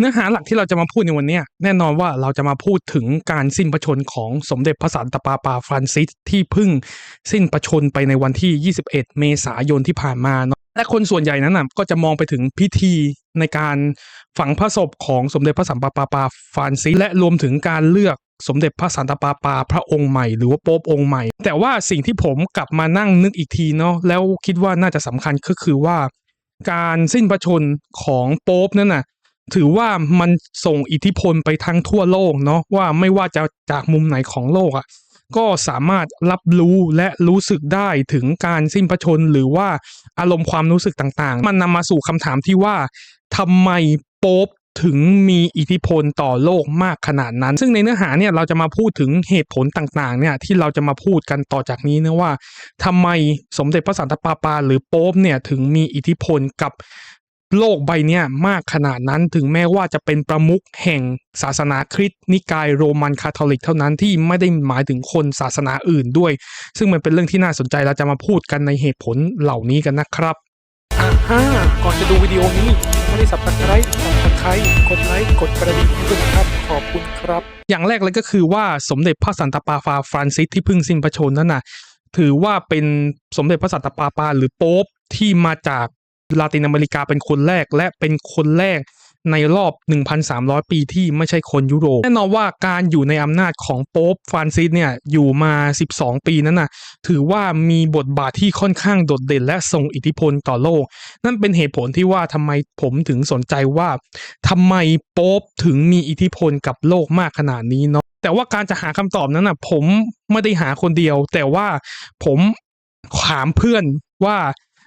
เนื้อหาหลักที่เราจะมาพูดในวันนี้แน่นอนว่าเราจะมาพูดถึงการสิ้นพระชนของสมเด็จพระสันตะปาปาฟรานซิสที่เพิ่งสิ้นพระชนไปในวันที่ 21 เมษายนที่ผ่านมาเนาะและคนส่วนใหญ่นั้นน่ะก็จะมองไปถึงพิธีในการฝังพระศพของสมเด็จพระสันตะปาปาฟรานซิสและรวมถึงการเลือกสมเด็จพระสันตะปาปาพระองค์ใหม่หรือว่าโป๊ปองค์ใหม่ แต่ว่าสิ่งที่ผมกลับมานั่งนึกอีกทีเนาะแล้วคิดว่าน่าจะสำคัญก็คือว่า การสิ้นพระชนของโป๊ปนั่นน่ะ ถือว่ามันส่งอิทธิพลไปทั้งทั่วโลกเนาะว่าไม่ว่าจะจากมุมไหนของโลกอะ่ะก็สามารถรับรู้และรู้สึกได้ถึงการสิ้นพระชน หรือว่าอารมณ์ความรู้สึกต่างๆ มันนำมาสู่คำถามที่ว่าทำไมโป๊ปถึงมีอิทธิพลต่อโลกมากขนาดนั้น ซึ่งในเนื้อหาเนี่ยเราจะมาพูดถึงเหตุผลต่างๆเนี่ยที่เราจะมาพูดกันต่อจากนี้นะว่าทำไมสมเด็จพระสันตะปาปาหรือโป๊ปเนี่ยถึงมีอิทธิพลกับ โลกใบเนี้ยมากขนาดนั้นถึงแม้ว่าจะเป็นประมุขแห่งศาสนาคริสต์นิกายโรมันคาทอลิกเท่านั้นที่ไม่ได้หมายถึงคนศาสนาอื่นด้วย ซึ่งมันเป็นเรื่องที่น่าสนใจเราจะมาพูดกันในเหตุผลเหล่านี้กันนะครับอ่าฮะก่อนจะดูวิดีโอนี้ไม่ได้สับสไครต์สับสไครต์กดไลค์กดกระดิ่งให้ด้วยนะครับขอบคุณครับ อย่างแรกเลยก็คือว่าสมเด็จพระสันตะปาปาฟรานซิสที่เพิ่งสิ้นพระชนม์นั่นน่ะถือว่าเป็นสมเด็จพระสันตะปาปาหรือโป๊ปที่มาจาก ลาตินอเมริกาเป็นคนแรกและเป็นคนแรกในรอบ 1,300 ปีที่ไม่ใช่คนยุโรป แน่นอนว่าการอยู่ในอำนาจของโป๊ปฟรานซิสเนี่ยอยู่มา 12 ปีนั้นน่ะถือว่ามีบทบาทที่ค่อนข้างโดดเด่นและทรงอิทธิพลต่อโลก นั่นเป็นเหตุผลที่ว่าทำไมผมถึงสนใจว่าทำไมโป๊ปถึงมีอิทธิพลกับโลกมากขนาดนี้เนาะแต่ว่าการจะหาคำตอบนั้นน่ะผมไม่ได้หาคนเดียว แต่ว่าผมถามเพื่อนว่า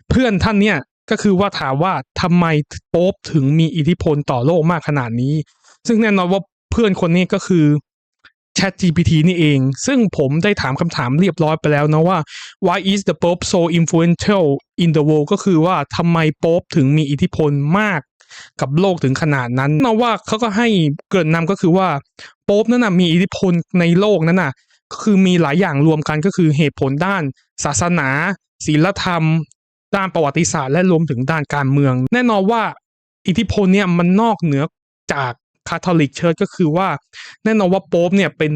เพื่อนท่านเนี่ย ก็คือว่าถามว่าทำไมโป๊ปถึงมีอิทธิพลต่อโลกมากขนาดนี้ ซึ่งแน่นอนว่าเพื่อนคนนี้ก็คือ Chat GPT นี่เอง ซึ่งผมได้ถามคำถามเรียบร้อยไปแล้วนะว่า why is the Pope so influential in the world ก็คือว่าทำไมโป๊ปถึงมีอิทธิพลมากกับโลกถึงขนาดนั้นนะว่าเขาก็ให้เกิดนำก็คือว่าโป๊ปนั่นนะมีอิทธิพลในโลกนั้นน่ะคือมีหลายอย่างรวมกันก็คือเหตุผลด้าน ศาสนาศีลธรรม ด้านประวัติศาสตร์และรวมถึงด้านการเมือง แน่นอนว่าอิทธิพลเนี่ยมันนอกเหนือจากคาทอลิกเชิร์ชก็คือว่า แน่นอนว่าโป๊ปเนี่ยเป็น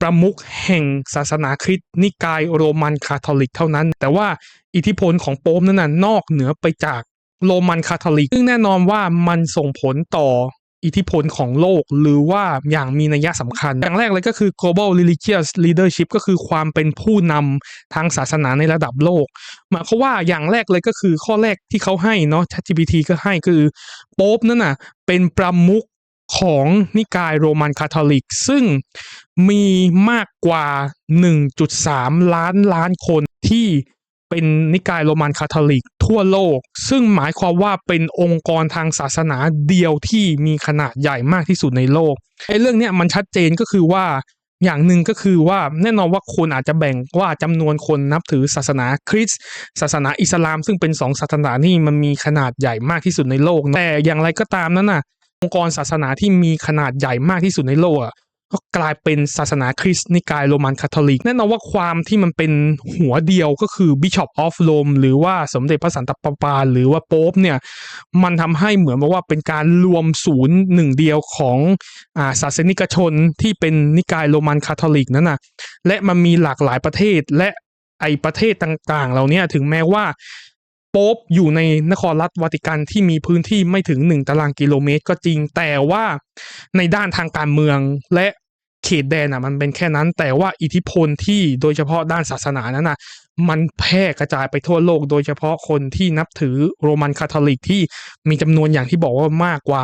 ประมุขแห่งศาสนาคริสต์นิกายโรมันคาทอลิกเท่านั้น แต่ว่าอิทธิพลของโป๊ปนั้นน่ะนอกเหนือไปจากโรมันคาทอลิก ซึ่งแน่นอนว่ามันส่งผลต่อ อิทธิพลของโลก หรือว่าอย่างมีนัยสำคัญ อย่างแรกเลยก็คือ global religious leadership ก็คือความเป็นผู้นำทางศาสนาในระดับโลกหมายความว่าอย่างแรกเลยก็คือข้อแรกที่เขาให้เนาะ ChatGPT ก็ให้คือโป๊ปนั่นน่ะเป็นประมุขของนิกายโรมันคาทอลิก ซึ่งมีมากกว่า 1.3 ล้านล้านคนที่ เป็นนิกายโรมันคาทอลิกทั่วโลก ซึ่งหมายความว่าเป็นองค์กรทางศาสนาเดียวที่มีขนาดใหญ่มากที่สุดในโลกไอ้เรื่องเนี้ยมันชัดเจนก็คือว่าอย่างหนึ่งก็คือว่าแน่นอนว่าคนอาจจะแบ่งว่าจำนวนคนนับถือศาสนาคริสต์ศาสนาอิสลาม ซึ่งเป็นสองศาสนาที่มันมีขนาดใหญ่มากที่สุดในโลก แต่อย่างไรก็ตามนั้นน่ะองค์กรศาสนาที่มีขนาดใหญ่มากที่สุดในโลกอะ ก็กลายเป็นศาสนาคริสต์นิกายโรมันคาทอลิกแน่นอนว่าความที่มันเป็นหัวเดียวก็คือ Bishop of Rome หรือว่าสมเด็จพระสันตะปาปาหรือว่าโป๊ปเนี่ยมันทำให้เหมือนว่าเป็นการรวมศูนย์หนึ่งเดียวของอาศาสนิกชนที่เป็นนิกายโรมันคาทอลิกนั่นนะและมันมีหลากหลายประเทศและไอประเทศต่างๆ เหล่านี้ถึงแม้ว่า โป๊ปอยู่ในนครรัฐวาติกันที่มีพื้นที่ไม่ถึง 1 ตารางกิโลเมตรก็จริง แต่ว่าในด้านทางการเมืองและเขตแดนอะมันเป็นแค่นั้น แต่ว่าอิทธิพลที่โดยเฉพาะด้านศาสนานั้นน่ะมันแพร่กระจายไปทั่วโลก โดยเฉพาะคนที่นับถือโรมันคาทอลิกที่มีจำนวนอย่างที่บอกว่ามากกว่า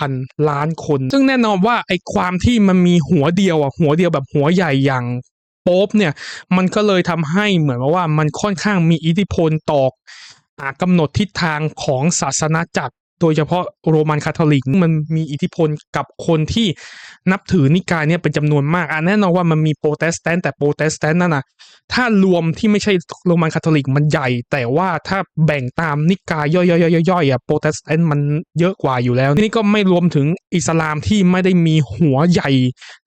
1,000 ล้านคน ซึ่งแน่นอนว่าไอ้ความที่มันมีหัวเดียวอะหัวเดียวแบบหัวใหญ่อย่างโป๊ปเนี่ยมันก็เลยทำให้เหมือนว่ามันค่อนข้างมีอิทธิพลต่อ กำหนดทิศทางของศาสนาจักร โดยเฉพาะโรมันคาทอลิกมันมีอิทธิพลกับคนที่นับถือนิกายเนี่ยเป็นจำนวนมากอะแน่นอนว่ามันมีโปรเตสแตนต์แต่โปรเตสแตนต์นั่นนะถ้ารวมที่ไม่ใช่โรมันคาทอลิกมันใหญ่ แต่ว่าถ้าแบ่งตามนิกายย่อยๆๆๆอะโปรเตสแตนต์มันเยอะกว่าอยู่แล้วนี่ก็ไม่รวมถึงอิสลามที่ไม่ได้มีหัวใหญ่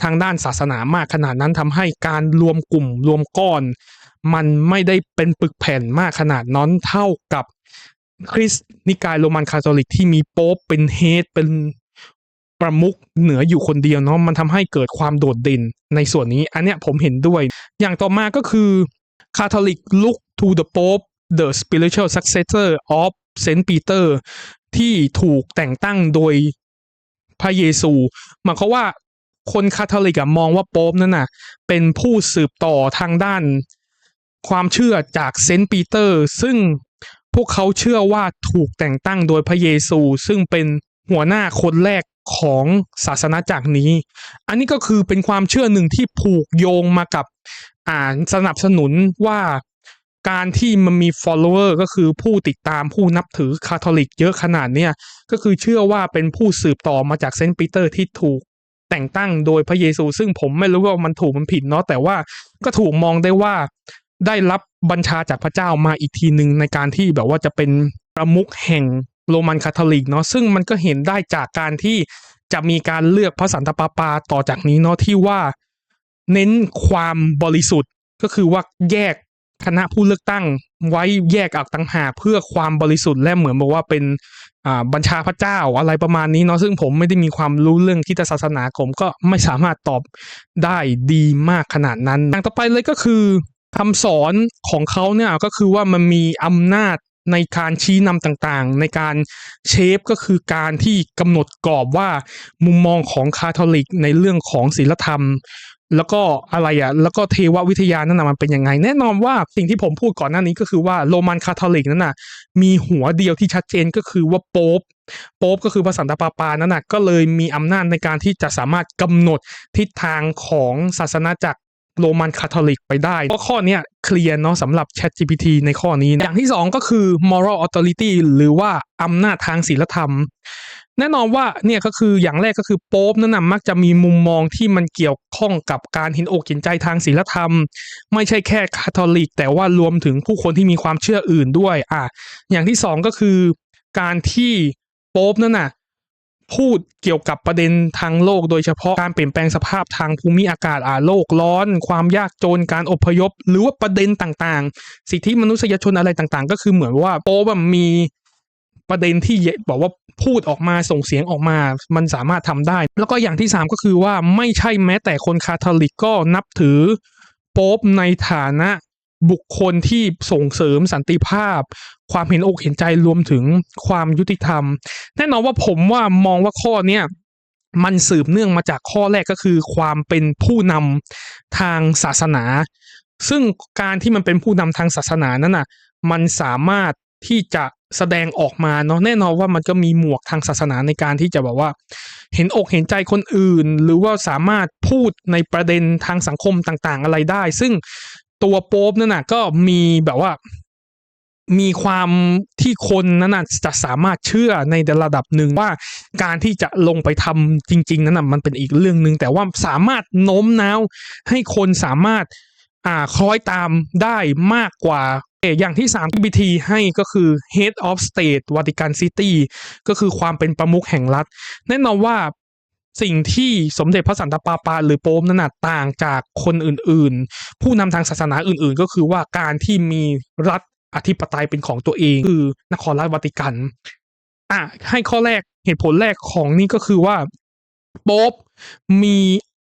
ทางด้านศาสนามากขนาดนั้นทำให้การรวมกลุ่มรวมก้อน มันไม่ได้เป็นปึกแผ่นมากขนาดนั้นเท่ากับคริสต์นิกายโรมันคาทอลิกที่มีโป๊ปเป็นเฮดเป็นประมุขเหนืออยู่คนเดียวเนาะมันทำให้เกิดความโดดเด่นในส่วนนี้ อันเนี้ยผมเห็นด้วย อย่างต่อมาก็คือ Catholic look to the Pope the spiritual successor of Saint Peter ที่ถูกแต่งตั้งโดยพระเยซูหมายความว่าคนคาทอลิกมองว่าโป๊ปนั่นน่ะเป็นผู้สืบต่อทางด้าน ความเชื่อจากเซนต์ปีเตอร์ ซึ่งพวกเขาเชื่อว่าถูกแต่งตั้งโดยพระเยซู ซึ่งเป็นหัวหน้าคนแรกของศาสนาจักรนี้ อันนี้ก็คือเป็นความเชื่อหนึ่งที่ผูกโยงมากับอ่าสนับสนุนว่าการที่มันมี follower ก็คือผู้ติดตามผู้นับถือคาทอลิกเยอะขนาดเนี้ยก็คือเชื่อว่าเป็นผู้สืบต่อมาจากเซนต์ปีเตอร์ที่ถูกแต่งตั้งโดยพระเยซู ซึ่งผมไม่รู้ว่ามันถูกมันผิดเนาะแต่ว่าก็ถูกมองได้ว่า ได้รับบัญชาจากพระเจ้ามาอีกทีหนึ่งในการที่แบบว่าจะเป็นประมุขแห่งโรมันคาทอลิกเนาะซึ่งมันก็เห็นได้จากการที่จะมีการเลือกพระสันตะปาปาต่อจากนี้เนาะที่ว่าเน้นความบริสุทธิ์ก็คือว่าแยกคณะผู้เลือกตั้งไว้แยกออกต่างหากเพื่อความบริสุทธิ์และเหมือนบอกว่าเป็นบัญชาพระเจ้าอะไรประมาณนี้เนาะซึ่งผมไม่ได้มีความรู้เรื่องคริดศาสนาผมก็ไม่สามารถตอบได้ดีมากขนาดนั้นอย่างต่อไปเลยก็คือ คำสอนของเขาเนี่ยก็คือว่ามันมีอำนาจในการชี้นำต่างๆ ในการเชฟก็คือการที่กำหนดกรอบว่ามุมมองของคาทอลิกในเรื่องของศีลธรรม แล้วก็อะไรอะแล้วก็เทววิทยานั่นนะมันเป็นยังไง แน่นอนว่าสิ่งที่ผมพูดก่อนหน้านี้ก็คือว่าโรมันคาทอลิกนั่นน่ะมีหัวเดียวที่ชัดเจนก็คือว่าโป๊ปโป๊ปก็คือพระสันตะปาปานั่นน่ะก็เลยมีอำนาจในการที่จะสามารถกำหนดทิศทางของศาสนาจักร โรมันคาทอลิกไปได้เพราะข้อนี้เคลียร์เนาะสำหรับ ChatGPT ในข้อนี้ อย่างที่สองก็คือ moral authority หรือว่าอำนาจทางศีลธรรม แน่นอนว่าเนี่ยก็คืออย่างแรกก็คือโป๊ปนั่นนะมักจะมีมุมมองที่มันเกี่ยวข้องกับการเห็นอกเห็นใจทางศีลธรรม ไม่ใช่แค่คาทอลิก แต่ว่ารวมถึงผู้คนที่มีความเชื่ออื่นด้วยอะอย่างที่สองก็คือ การที่โป๊ปนั่นน่ะ พูดเกี่ยวกับประเด็นทางโลก โดยเฉพาะการเปลี่ยนแปลงสภาพทางภูมิอากาศอ่าโลกร้อน ความยากจนการอพยพ หรือว่าประเด็นต่างๆ สิทธิมนุษยชนอะไรต่างๆ ก็คือเหมือนว่าโป๊ปอะมีประเด็นที่บอกว่าพูดออกมาส่งเสียงออกมา มันสามารถทำได้ แล้วก็อย่างที่สามก็คือว่าไม่ใช่แม้แต่คนคาทอลิกก็นับถือโป๊ปในฐานะ บุคคลที่ส่งเสริมสันติภาพ ความเห็นอกเห็นใจรวมถึงความยุติธรรม แน่นอนว่าผมว่ามองว่าข้อเนี้ยมันสืบเนื่องมาจากข้อแรกก็คือ ความเป็นผู้นำทางศาสนา ซึ่งการที่มันเป็นผู้นำทางศาสนานั้นน่ะ มันสามารถที่จะแสดงออกมาเนาะแน่นอนว่ามันก็มีหมวกทางศาสนาในการที่จะแบบว่า เห็นอกเห็นใจคนอื่น หรือว่าสามารถพูดในประเด็นทางสังคมต่างๆอะไรได้ ซึ่ง ตัวโป๊ปนั่นน่ะ ก็มีแบบว่า มีความที่คนนั้นน่ะจะสามารถเชื่อในระดับหนึ่งว่าการที่จะลงไปทำจริง ๆ นั้นน่ะมันเป็นอีกเรื่องหนึ่งแต่ว่าสามารถโน้มน้าวให้คนสามารถ อ่าคล้อยตามได้มากกว่าเออย่างที่3าม BT ให้ก็คือ Head of State Vatican City ก็คือความเป็นประมุขแห่งรัฐ แน่นอนว่า สิ่งที่สมเด็จพระสันตะปาปาหรือโป๊ปนั้นนะต่างจากคนอื่นๆ ผู้นำทางศาสนาอื่นๆ ก็คือว่าการที่มีรัฐอธิปไตยเป็นของตัวเอง คือนครรัฐวาติกันอะให้ข้อแรกเหตุผลแรกของนี่ก็คือว่าโป๊ปมี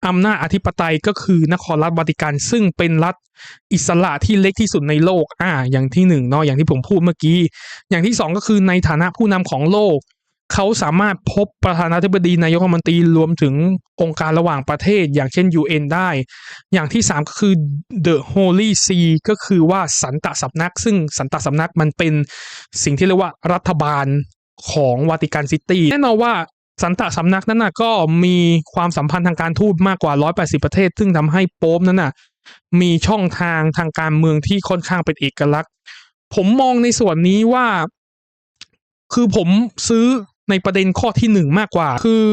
อำนาจอธิปไตยก็คือนครรัฐวาติกัน ซึ่งเป็นรัฐอิสระที่เล็กที่สุดในโลก อ่า อย่างที่หนึ่งเนาะอย่างที่ผมพูดเมื่อกี้ อย่างที่สองก็คือในฐานะผู้นำของโลก เขาสามารถพบประธานาธิบดีนายกรัฐมนตรีรวมถึงองค์การระหว่างประเทศ อย่างเช่น UN ได้ อย่างที่สามก็คือ The Holy See ก็คือว่าสันตสำนัก ซึ่งสันตสำนักมันเป็นสิ่งที่เรียกว่ารัฐบาลของวาติกันซิตี้แน่นอนว่าสันตสำนักนั้นน่ะก็มีความสัมพันธ์ทางการทูตมากกว่า 180 ประเทศ ซึ่งทำให้โป๊ปนั้นน่ะมีช่องทางทางการเมืองที่ค่อนข้างเป็นเอกลักษณ์ ผมมองในส่วนนี้ว่า คือผมซื้อ ในประเด็นข้อที่หนึ่งมากกว่า คือ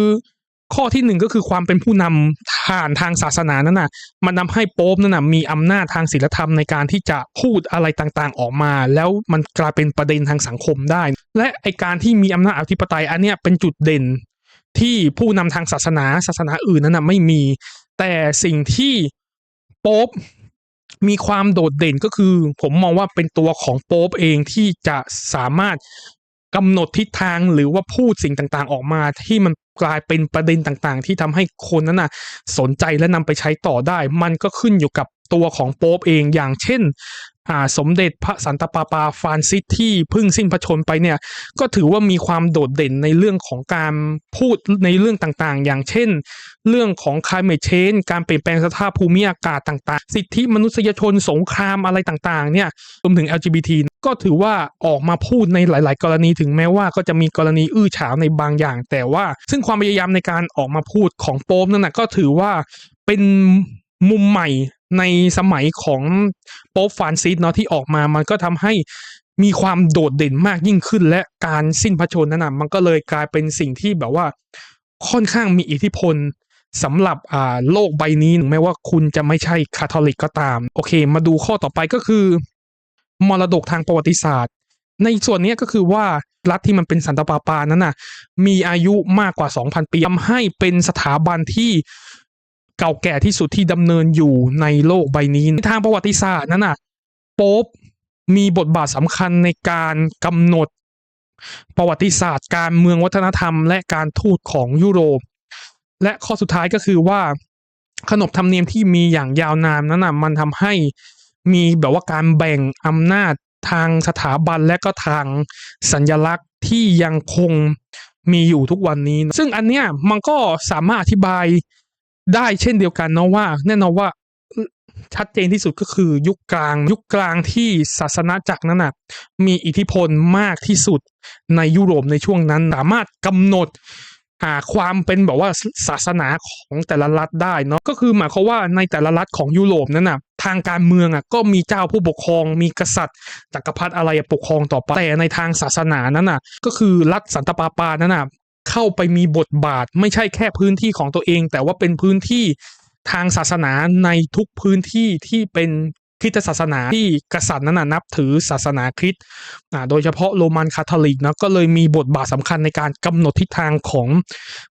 ข้อที่หนึ่งก็คือความเป็นผู้นำผ่านทางศาสนานั่นน่ะ มันทาให้โป๊ปนั่นน่ะมีอำนาจทางศีลธรรมในการที่จะพูดอะไรต่างๆออกมา แล้วมันกลายเป็นประเด็นทางสังคมได้ และไอการที่มีอำนาจอธิปไตยอันเนี้ยเป็นจุดเด่นที่ผู้นำทางศาสนาศาสนาอื่นนั้นนะไม่มี แต่สิ่งที่โป๊ปมีความโดดเด่นก็คือ ผมมองว่าเป็นตัวของโป๊ปเองที่จะสามารถ กำหนดทิศทางหรือว่าพูดสิ่งต่างๆ ออกมาที่มันกลายเป็นประเด็นต่างๆ ที่ทำให้คนนั้นน่ะสนใจและนำไปใช้ต่อได้ มันก็ขึ้นอยู่กับตัวของโป๊ปเองอย่างเช่น สมเด็จพระสันตะปาปาฟรานซิสที่เพิ่งสิ้นพระชนไปเนี่ยก็ถือว่ามีความโดดเด่นในเรื่องของการพูดในเรื่องต่างๆ อย่างเช่น เรื่องของ climate change การเปลี่ยนแปลงสภาพภูมิอากาศต่างๆ สิทธิมนุษยชนสงครามอะไรต่างๆเนี่ยรวมถึง LGBT ก็ถือว่าออกมาพูดในหลาย ๆ กรณีถึงแม้ว่าก็จะมีกรณีอื้อฉาวในบางอย่าง แต่ว่าซึ่งความพยายามในการออกมาพูดของโป๊ปนั่นนะก็ถือว่าเป็นมุมใหม่ ในสมัยของโป๊ปฟานซิสเนาะที่ออกมามันก็ทำให้มีความโดดเด่นมากยิ่งขึ้น และการสิ้นพระชนม์นั้นนะมันก็เลยกลายเป็นสิ่งที่แบบว่าค่อนข้างมีอิทธิพลสำหรับอ่าโลกใบนี้ถึงแม้ว่าคุณจะไม่ใช่คาทอลิกก็ตาม โอเค มาดูข้อต่อไปก็คือ มรดกทางประวัติศาสตร์ ในส่วนนี้ก็คือว่ารัฐที่มันเป็นสันตปาปานั้นน่ะ มีอายุมากกว่า 2,000 ปีทำให้เป็นสถาบันที่ เก่าแก่ที่สุดที่ดำเนินอยู่ในโลกใบนี้ในทางประวัติศาสตร์นั้นน่ะโป๊ปมีบทบาทสำคัญในการกำหนดประวัติศาสตร์ การเมืองวัฒนธรรม และการทูตของยุโรป และข้อสุดท้ายก็คือว่าขนบธรรมเนียมที่มีอย่างยาวนานนั้นน่ะมันทำให้มีแบบว่าการแบ่งอำนาจทางสถาบันและก็ทางสัญลักษณ์ที่ยังคงมีอยู่ทุกวันนี้ ซึ่งอันเนี้ยมันก็สามารถอธิบาย ได้เช่นเดียวกันเนาะว่า แน่นอนว่าชัดเจนที่สุดก็คือยุคกลาง ยุคกลางที่ศาสนาจักรนั้นนะมีอิทธิพลมากที่สุดในยุโรปในช่วงนั้น สามารถกำหนดความเป็นแบบว่าศาสนาของแต่ละรัฐได้เนาะก็คือหมายความว่าในแต่ละรัฐของยุโรปนั้นนะทางการเมืองอะก็มีเจ้าผู้ปกครอง มีกษัตริย์จักรพรรดิอะไรปกครองต่อไปแต่ในทางศาสนานั้นน่ะ ก็คือรัฐสันตปาปานั้นน่ะ เข้าไปมีบทบาท ไม่ใช่แค่พื้นที่ของตัวเอง แต่ว่าเป็นพื้นที่ทางศาสนาในทุกพื้นที่ที่เป็นคริสตศาสนาที่กษัตริย์นั้นนะนับถือศาสนาคริสต์อ่าโดยเฉพาะโรมันคาทอลิกนะก็เลยมีบทบาทสำคัญในการกำหนดทิศทางของ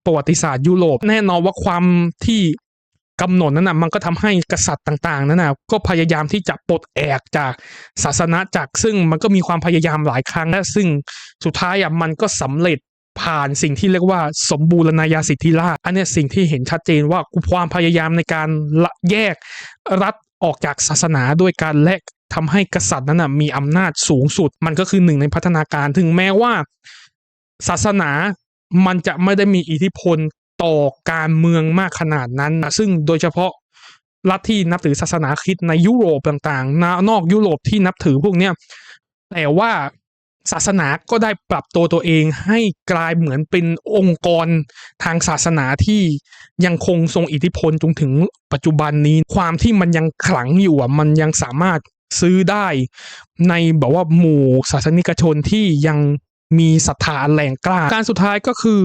ประวัติศาสตร์ยุโรป แน่นอนว่าความที่กำหนดนั้นนะมันก็ทำให้กษัตริย์ต่างๆนั้นนะก็พยายามที่จะปลดแอกจากศาสนาจักซึ่งมันก็มีความพยายามหลายครั้งและซึ่งสุดท้ายอะมันก็สำเร็จ ผ่านสิ่งที่เรียกว่าสมบูรณาญาสิทธิราชอันเนี้ยสิ่งที่เห็นชัดเจนว่าความพยายามในการละแยกรัฐออกจากศาสนาด้วยการและทำให้กษัตริย์นั้นนะมีอำนาจสูงสุด มันก็คือหนึ่งในพัฒนาการถึงแม้ว่า ศาสนามันจะไม่ได้มีอิทธิพลต่อการเมืองมากขนาดนั้นนะซึ่งโดยเฉพาะรัฐที่นับถือศาสนาคริสต์ในยุโรปต่างๆนนอกยุโรปที่นับถือพวกเนี้ยแต่ว่า ศาสนาก็ได้ปรับตัวตัวเองให้กลายเหมือนเป็นองค์กรทางศาสนาที่ยังคงทรงอิทธิพลจนถึงปัจจุบันนี้ความที่มันยังขลังอยู่อะมันยังสามารถซื้อได้ในแบบว่าหมู่ศาสนิกชนที่ยังมีศรัทธาแรงกล้า การสุดท้ายก็คือ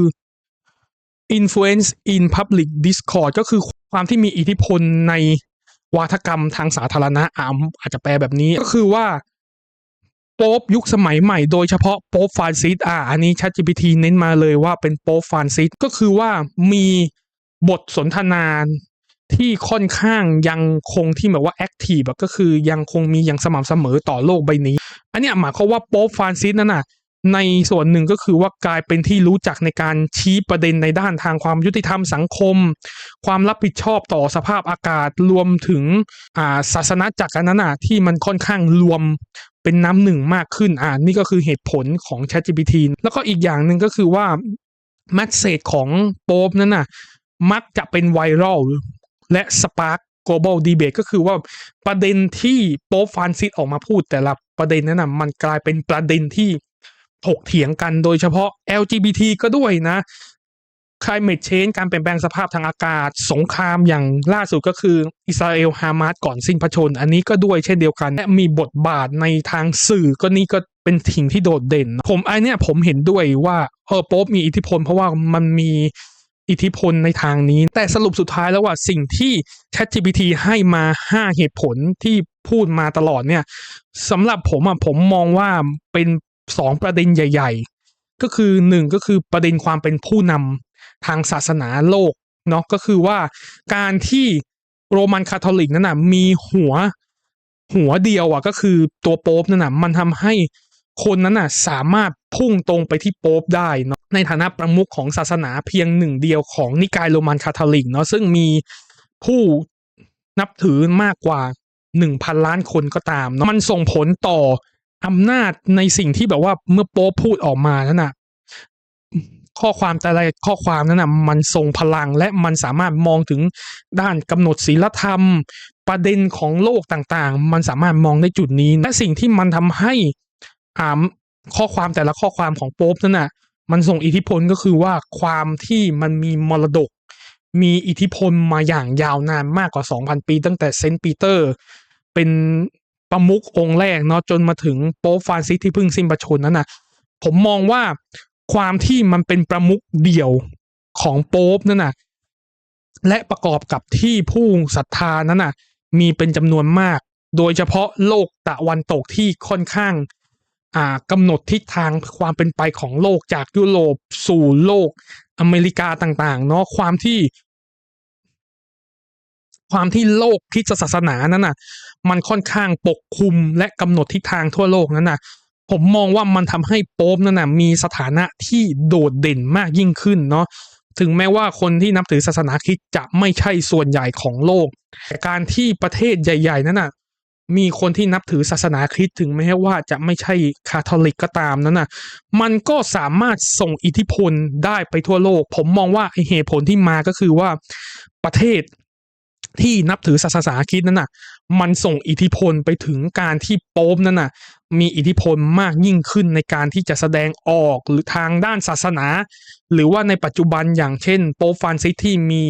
influence in public discourse ก็คือความที่มีอิทธิพลในวาทกรรมทางสาธารณะอาอาจจะแปลแบบนี้ก็คือว่า ป๊ปยุคสมัยใหม่โดยเฉพาะโป๊ปฟานซิสอ่าอันนี้ ChatGPT เน้นมาเลยว่าเป็นโป๊ปฟานซิสก็คือว่ามีบทสนทนานที่ค่อนข้างยังคงที่แบบว่าแอคทีฟแบบก็คือยังคงมีอย่างสม่ำเสมอต่อโลกใบนี้ อันเนี้ยหมายความว่าโป๊ปฟานซิสนั่นน่ะในส่วนหนึ่งก็คือว่ากลายเป็นที่รู้จักในการชี้ประเด็นในด้านทางความยุติธรรมสังคม ความรับผิดชอบต่อสภาพอากาศรวมถึงอ่าศาสนาจักรนั้นน่ะที่มันค่อนข้างรวม เป็นน้ำหนึ่งมากขึ้นอ่านี่ก็คือเหตุผลของ ChatGPT แล้วก็อีกอย่างหนึ่งก็คือว่าแมสเซจของโป๊ปนั้นน่ะมักจะเป็นไวรัลและสปาร์ก global debate ก็คือว่าประเด็นที่โป๊ปฟานซิสออกมาพูดแต่ละประเด็นนั้นน่ะมันกลายเป็นประเด็นที่ถกเถียงกันโดยเฉพาะ LGBT ก็ด้วยนะ climate change การเปลี่ยนแปลงสภาพทางอากาศ สงครามอย่างล่าสุดก็คืออิสราเอลฮามาสก่อนสิ้นพระชน อันนี้ก็ด้วยเช่นเดียวกัน และมีบทบาทในทางสื่อก็นี่ก็เป็นสิ่งที่โดดเด่น ผมไอเนี้ยผมเห็นด้วยว่าเออโป๊ปมีอิทธิพล เพราะว่ามันมีอิทธิพลในทางนี้ แต่สรุปสุดท้ายแล้วว่าสิ่งที่ ChatGPT ให้มา 5 เหตุผลที่พูดมาตลอดเนี่ยสำหรับผมอะผมมองว่าเป็น 2 ประเด็นใหญ่ ๆ ก็คือหนึ่งก็คือประเด็นความเป็นผู้นำ ทางศาสนาโลกเนาะก็คือว่าการที่โรมันคาทอลิกนั้นน่ะมีหัวหัวเดียวอะก็คือตัวโป๊ปนั่นน่ะมันทำให้คนนั้นน่ะสามารถพุ่งตรงไปที่โป๊ปได้เนาะในฐานะประมุขของศาสนาเพียงหนึ่งเดียวของนิกายโรมันคาทอลิกเนาะซึ่งมีผู้นับถือมากกว่าหนึ่งพันล้านคนก็ตามเนาะมันส่งผลต่ออำนาจในสิ่งที่แบบว่าเมื่อโป๊ปพูดออกมานั่นน่ะ ข้อความแต่ละข้อความนั้นน่ะมันทรงพลังและมันสามารถมองถึงด้านกำหนดศีลธรรม ประเด็นของโลกต่างๆ มันสามารถมองในจุดนี้และสิ่งที่มันทำให้อ่าข้อความแต่ละข้อความของโป๊ปนั่นน่ะมันส่งอิทธิพลก็คือว่าความที่มันมีมรดก มีอิทธิพลมาอย่างยาวนานมากกว่า 2,000 ปี ตั้งแต่เซนต์ปีเตอร์ เป็นประมุของค์แรกเนาะจนมาถึงโป๊ปฟรานซิสที่เพิ่งสิ้นพระชนนั้นน่ะผมมองว่า ความที่มันเป็นประมุขเดี่ยวของโป๊ปนั่นน่ะ และประกอบกับที่ผู้ศรัทธานั้นน่ะ มีเป็นจำนวนมาก โดยเฉพาะโลกตะวันตกที่ค่อนข้าง อ่ากำหนดทิศทางความเป็นไปของโลกจากยุโรปสู่โลกอเมริกาต่าง ๆ เนาะความที่ ความที่โลกคริสตศาสนานั้นน่ะ มันค่อนข้างปกคลุมและกำหนดทิศทางทั่วโลกนั้นน่ะ ผมมองว่ามันทำให้โป๊ปนั่นน่ะมีสถานะที่โดดเด่นมากยิ่งขึ้นเนาะถึงแม้ว่าคนที่นับถือศาสนาคริสต์จะไม่ใช่ส่วนใหญ่ของโลก แต่การที่ประเทศใหญ่ ๆ นั้นน่ะ มีคนที่นับถือศาสนาคริสต์ถึงแม้ว่าจะไม่ใช่คาทอลิกก็ตามนั้นน่ะ มันก็สามารถส่งอิทธิพลได้ไปทั่วโลก ผมมองว่าเหตุผลที่มาก็คือว่าประเทศ ที่นับถือศาสนาคริสต์นั้นน่ะ มันส่งอิทธิพลไปถึงการที่โป๊ปนั้นน่ะ มีอิทธิพลมากยิ่งขึ้นในการที่จะแสดงออกหรือทางด้านศาสนา หรือว่าในปัจจุบันอย่างเช่น โป๊ปฟรานซิสที่มี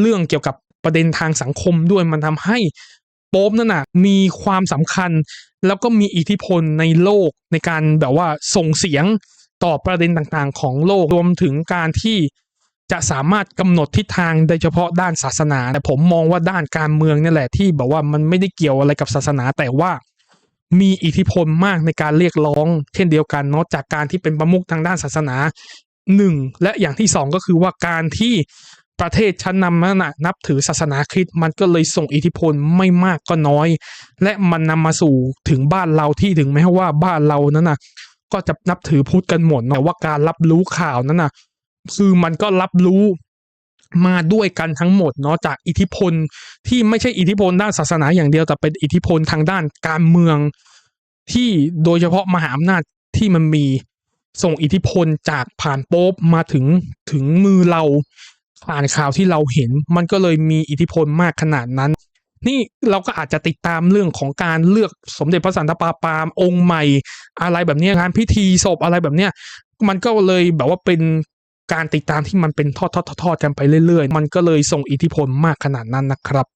เรื่องเกี่ยวกับประเด็นทางสังคมด้วยมันทำให้โป๊ปนั่นน่ะมีความสำคัญ แล้วก็มีอิทธิพลในโลกในการแบบว่าส่งเสียงต่อประเด็นต่างๆ ของโลกรวมถึงการที่ จะสามารถกำหนดทิศทางโดยเฉพาะด้านศาสนา แต่ผมมองว่าด้านการเมืองนี่แหละที่แบบว่ามันไม่ได้เกี่ยวอะไรกับศาสนาแต่ว่ามีอิทธิพลมากในการเรียกร้อง เช่นเดียวกันเนาะจากการที่เป็นประมุขทางด้านศาสนาหนึ่งและอย่างที่สองก็คือว่าการที่ประเทศชั้นนำนั้นนะนับถือศาสนาคริสต์มันก็เลยส่งอิทธิพลไม่มากก็น้อย และมันนำมาสู่ถึงบ้านเราที่ถึงแม้ว่าบ้านเรานั้นนะก็จะนับถือพุทธกันหมดเนาะว่าการรับรู้ข่าวนั้นนะ คือมันก็รับรู้มาด้วยกันทั้งหมดเนาะจากอิทธิพลที่ไม่ใช่อิทธิพลด้านศาสนาอย่างเดียวแต่เป็นอิทธิพลทางด้านการเมือง ที่โดยเฉพาะมหาอำนาจที่มันมีส่งอิทธิพลจากผ่านโป๊ปมาถึงถึงมือเราผ่านข่าวที่เราเห็น มันก็เลยมีอิทธิพลมากขนาดนั้น นี่เราก็อาจจะติดตามเรื่องของการเลือกสมเด็จพระสันตะปาปามองค์ใหม่ อะไรแบบนี้งานพิธีศพอะไรแบบเนี้ยมันก็เลยแบบว่าเป็น การติดตามที่มันเป็นทอดๆๆกันไปเรื่อยๆ มันก็เลยส่งอิทธิพลมากขนาดนั้นนะครับ